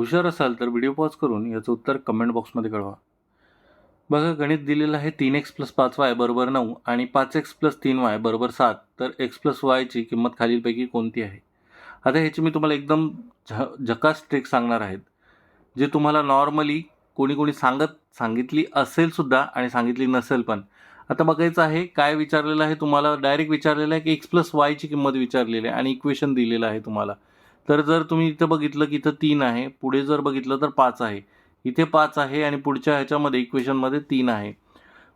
हुशार असाल तर व्हिडिओ पॉज करून याचं उत्तर कमेंट बॉक्समध्ये कळवा. बघा गणित दिलेलं आहे तीन एक्स प्लस पाच वाय बरोबर नऊ आणि पाच एक्स प्लस तीन वाय बरोबर सात. तर एक्स प्लस वायची किंमत खालीलपैकी कोणती आहे? आता ह्याची मी तुम्हाला एकदम झ झकास ट्रिक सांगणार आहेत. जे तुम्हाला नॉर्मली कोणी कोणी सांगत सांगितली असेल सुद्धा आणि सांगितली नसेल पण. आता बघायचं आहे काय विचारलेलं आहे तुम्हाला? डायरेक्ट विचारलेलं आहे की एक्स प्लस वायची किंमत विचारलेली आहे आणि इक्वेशन दिलेलं आहे तुम्हाला. तर जर तुम्ही इथं बघितलं की इथं तीन आहे पुढे जर बघितलं तर पाच आहे. इथे पाच आहे आणि पुढच्या ह्याच्यामध्ये इक्वेशनमध्ये तीन आहे.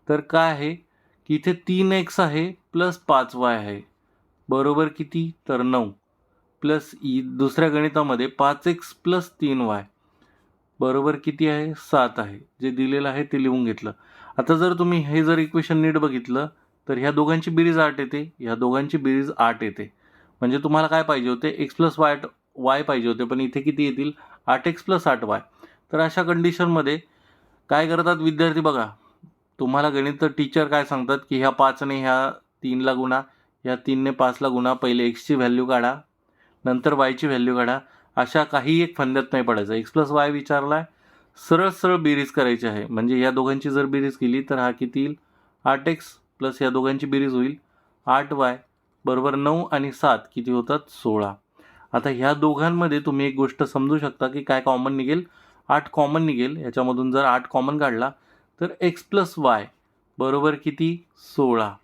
तर काय आहे? की इथे तीन एक्स आहे प्लस पाच वाय आहे. बरोबर किती? तर नऊ. प्लस ई दुसऱ्या गणितामध्ये पाच एक्स प्लस तीन वाय बरोबर किती आहे? सात आहे. जे दिलेलं आहे ते लिहून घेतलं. आता जर तुम्ही हे जर इक्वेशन नीट बघितलं तर ह्या दोघांची बेरीज आठ येते. ह्या दोघांची बेरीज आठ येते. म्हणजे तुम्हाला काय पाहिजे होते? एक्स प्लस वाय वाय पाहिजे होते पण इथे किती येतील? आठ एक्स प्लस आठ वाय. तर अशा कंडिशनमध्ये काय करतात विद्यार्थी बघा तुम्हाला गणित टीचर काय सांगतात की ह्या पाचने ह्या तीनला गुणा ह्या तीनने पाचला गुणा पहिले एक्सची व्हॅल्यू काढा नंतर वायची व्हॅल्यू काढा अशा काही एक फंद्यात नाही पडायचं. एक्स प्लस वाय विचारला आहे सरळ सरळ बेरीज करायची आहे. म्हणजे या दोघांची जर बेरीज केली तर हा किती येईल? आठ एक्स प्लस या दोघांची बेरीज होईल. आठ वाय बरोबर नऊ आणि सात किती होतात? सोळा. आता ह्या दोघांमध्ये तुम्ही एक गोष्ट समजू शकता की काय कॉमन निघेल. आठ कॉमन निघेल. ह्याच्यामधून जर आठ कॉमन काढला तर एक्स प्लस वाय बरोबर किती? सोळा.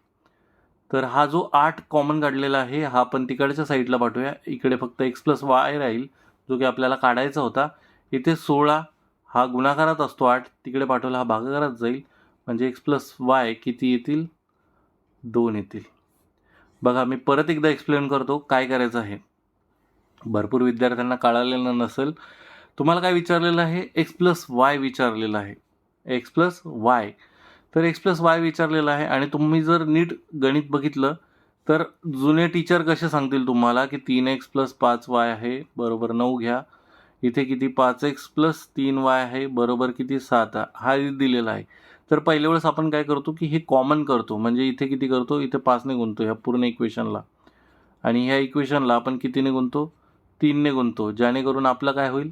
तर हा जो आठ कॉमन काढलेला आहे हा आपण तिकडच्या साईडला पाठवूया. इकडे फक्त एक्स प्लस वाय राहील जो की आपल्याला काढायचा होता. इथे सोळा हा गुणाकारात असतो आठ. तिकडे पाठवला हा भागाकारात जाईल. म्हणजे एक्स प्लस वाय किती येतील? दोन येतील. बघा मी परत एकदा एक्सप्लेन करतो काय करायचं आहे. भरपूर विद्यार्थ्यांना कळालेलं नसेल. तुम्हाला काय विचारलेलं आहे? एक्स प्लस वाय विचारलेलं आहे. एक्स प्लस वाय तर एक्स प्लस वाय विचारलेलं आहे आणि तुम्ही जर नीट गणित बघितलं तर जुने टीचर कसे सांगतील तुम्हाला की तीन एक्स प्लस पाच वाय आहे बरोबर नऊ घ्या. इथे किती पाच एक्स प्लस तीन वाय आहे बरोबर किती सात हा दिलेला आहे. तर पहिल्या वेळेस आपण काय करतो की हे कॉमन करतो म्हणजे इथे किती करतो? इथे पाचने गुंतो ह्या पूर्ण इक्वेशनला आणि ह्या इक्वेशनला आपण कितीने गुंतो तीनने गुणतो ज्यानेकरून आपलं काय होईल?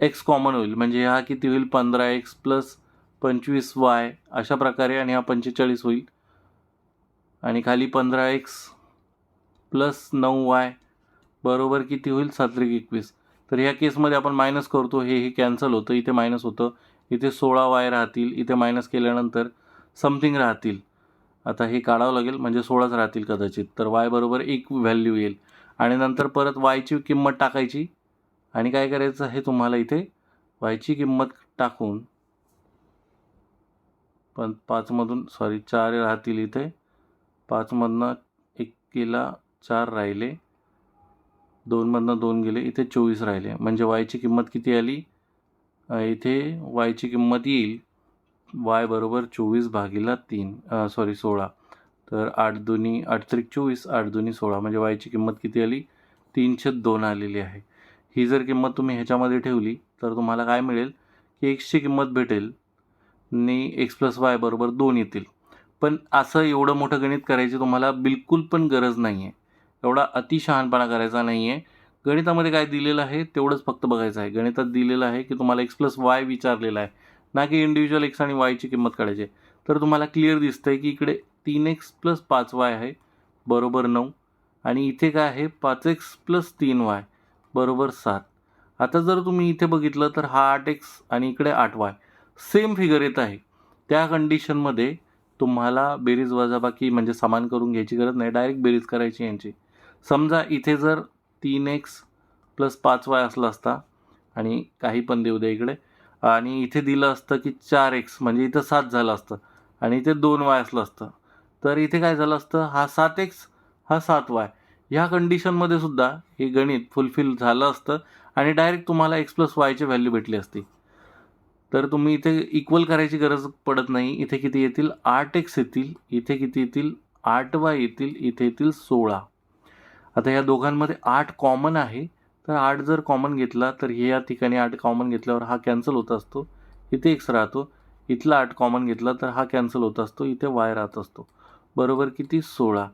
एक्स कॉमन होईल. म्हणजे हा किती होईल? पंधरा एक्स प्लस पंचवीस वाय अशा प्रकारे आणि हा पंचेचाळीस होईल. आणि खाली पंधरा एक्स प्लस नऊ वाय बरोबर किती होईल? सात्रिक एकवीस. तर ह्या केसमध्ये आपण मायनस करतो हे हे कॅन्सल होतं इथे मायनस होतं. इथे सोळा वाय राहतील इथे मायनस केल्यानंतर समथिंग राहतील. आता हे काढावं लागेल म्हणजे सोळाच राहतील कदाचित. तर वाय बरोबर एक व्हॅल्यू येईल. आणि नंतर परत वायची किंमत टाकायची. आणि काय करायचं आहे तुम्हाला इथे? वायची किंमत टाकून पण पाचमधून सॉरी चार राहतील इथे. पाचमधनं एक केला चार राहिले. दोनमधनं दोन गेले इथे चोवीस राहिले. म्हणजे वायची किंमत किती आली? इथे वायची किंमत येईल. वाय बरोबर चोवीस भागीला तीन सॉरी सोळा. तर आठ दोन्ही आठ त्रिक चोवीस आठ दोन्ही सोळा म्हणजे वायची किंमत किती आली? तीनशे दोन आलेली आहे. ही जर किंमत तुम्ही ह्याच्यामध्ये ठेवली तर तुम्हाला काय मिळेल? की एक्सची किंमत भेटेल आणि एक्स प्लस वाय बरोबर दोन येतील. पण असं एवढं मोठं गणित करायची तुम्हाला बिलकुल पण गरज नाही आहे एवढा अतिशहानपणा करायचा नाही आहे गणितामध्ये काय दिलेलं आहे तेवढंच फक्त बघायचं आहे. गणितात दिलेलं आहे की तुम्हाला एक्स प्लस वाय विचारलेला आहे. ना की इंडिव्हिज्युअल एक्स आणि वायची किंमत काढायची आहे. तर तुम्हाला क्लिअर दिसतं आहे की इकडे तीन एक्स प्लस पाच वाय आहे बरोबर नऊ. आणि इथे काय आहे? पाच एक्स प्लस तीन वाय बरोबर सात. आता जर तुम्ही इथे बघितलं तर हा आठ एक्स आणि इकडे आठ वाय. सेम फिगर येत आहे. त्या कंडिशनमध्ये तुम्हाला बेरीज वजाबाकी म्हणजे समान करून घ्यायची गरज नाही. डायरेक्ट बेरीज करायची यांची. समजा इथे जर तीन एक्स प्लस पाच वाय असला असता आणि काही पण देऊ द्या इकडे. आणि इथे दिलं असतं की चार एक्स म्हणजे इथं सात झालं असतं आणि इथे दोन वाय असलं असतं. तर इथे काय झालं असतं? हा सात एक्स हा सात वाय. ह्या कंडिशनमध्ये सुद्धा हे गणित फुलफिल झालं असतं आणि डायरेक्ट तुम्हाला एक्स प्लस वायची व्हॅल्यू भेटली असती. तर तुम्ही इथे इक्वल करायची गरज पडत नाही. इथे किती येतील? आठ एक्स येतील. इथे किती येतील? आठ वाय येतील. इथे येतील सोळा. आता या दोघांमध्ये आठ कॉमन आहे. तर आठ जर कॉमन घेतला तर हे या ठिकाणी आठ कॉमन घेतल्यावर हा कॅन्सल होत असतो. इथे एक्स राहतो. इथला आठ कॉमन घेतला तर हा कॅन्सल होत असतो. इथे वाय राहत असतो. बरोबर किती सोळा?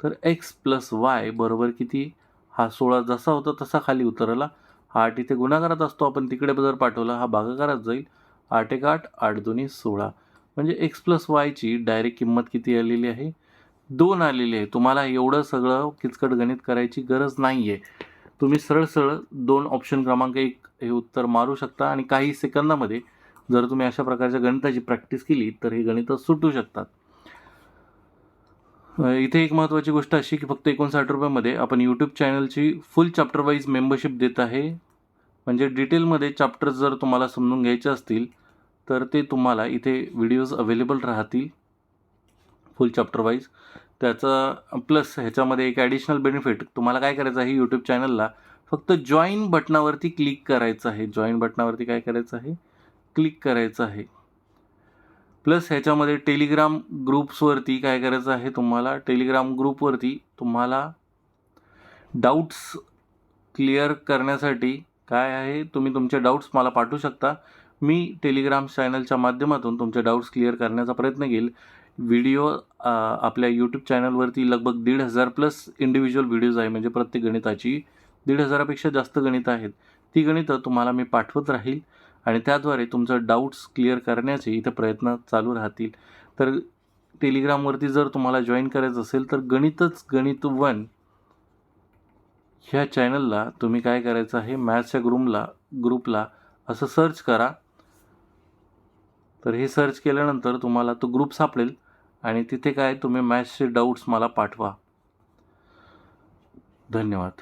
तर एक्स प्लस वाय बरोबर किती? हा सोळा जसा होता तसा खाली उतरला. हा आठ इथे गुणाकारात असतो. आपण तिकडे जर पाठवला हा भागाकारात जाईल. आठ एक आठ आठ दोन्ही सोळा. म्हणजे एक्स प्लस वायची डायरेक्ट किंमत किती आलेली आहे? दोन आलेली आहे. तुम्हाला एवढं सगळं किचकट गणित करायची गरज नाही आहे तुम्ही सरळ सरळ दोन ऑप्शन क्रमांक एक हे उत्तर मारू शकता आणि काही सेकंदामध्ये जर तुम्ही अशा प्रकारच्या गणिताची प्रॅक्टिस केली तर हे गणितं सुटू शकतात. इथे एक महत्त्वाची गोष्ट अशी की फक्त एकोणसाठ रुपयामध्ये आपण यूट्यूब चॅनलची फुल चॅप्टर वाईज मेंबरशिप देत आहे. म्हणजे डिटेलमध्ये चॅप्टर जर तुम्हाला समजून घ्यायचे असतील तर ते तुम्हाला इथे व्हिडिओज अवेलेबल राहतील फुल चॅप्टर वाईज त्याचा प्लस ह्याच्यामध्ये एक ॲडिशनल बेनिफिट तुम्हाला काय करायचं आहे यूट्यूब चॅनलला फक्त जॉईन बटनावरती क्लिक करायचं आहे. जॉईन बटनावरती काय करायचं आहे? क्लिक करायचं आहे. प्लस ह्याच्यामध्ये टेलिग्राम ग्रुप्सवरती काय करायचं आहे तुम्हाला? टेलिग्राम ग्रुपवरती तुम्हाला डाऊट्स क्लिअर करण्यासाठी काय आहे? तुम्ही तुमचे डाऊट्स मला पाठवू शकता. मी टेलिग्राम चॅनलच्या माध्यमातून तुमचे डाऊट्स क्लिअर करण्याचा प्रयत्न घेईल व्हिडिओ आपल्या यूट्यूब चॅनलवरती लगभग दीड हजार प्लस इंडिव्हिज्युअल व्हिडिओज आहे. म्हणजे प्रत्येक गणिताची दीड हजारापेक्षा जास्त गणितं आहेत. ती गणितं तुम्हाला मी पाठवत राहील. आणि त्याद्वारे तुमचं डाऊट्स क्लिअर करण्याचे इथे प्रयत्न चालू राहतील. तर टेलिग्रामवरती जर तुम्हाला जॉईन करायचं असेल तर गणितच गणित वन ह्या चॅनलला तुम्ही काय करायचं आहे? मॅथ्सच्या ग्रुमला ग्रुपला असं सर्च करा. तर हे सर्च केल्यानंतर तुम्हाला तो ग्रुप सापडेल आणि तिथे काय? तुम्ही मॅथ्सचे डाऊट्स मला पाठवा. धन्यवाद.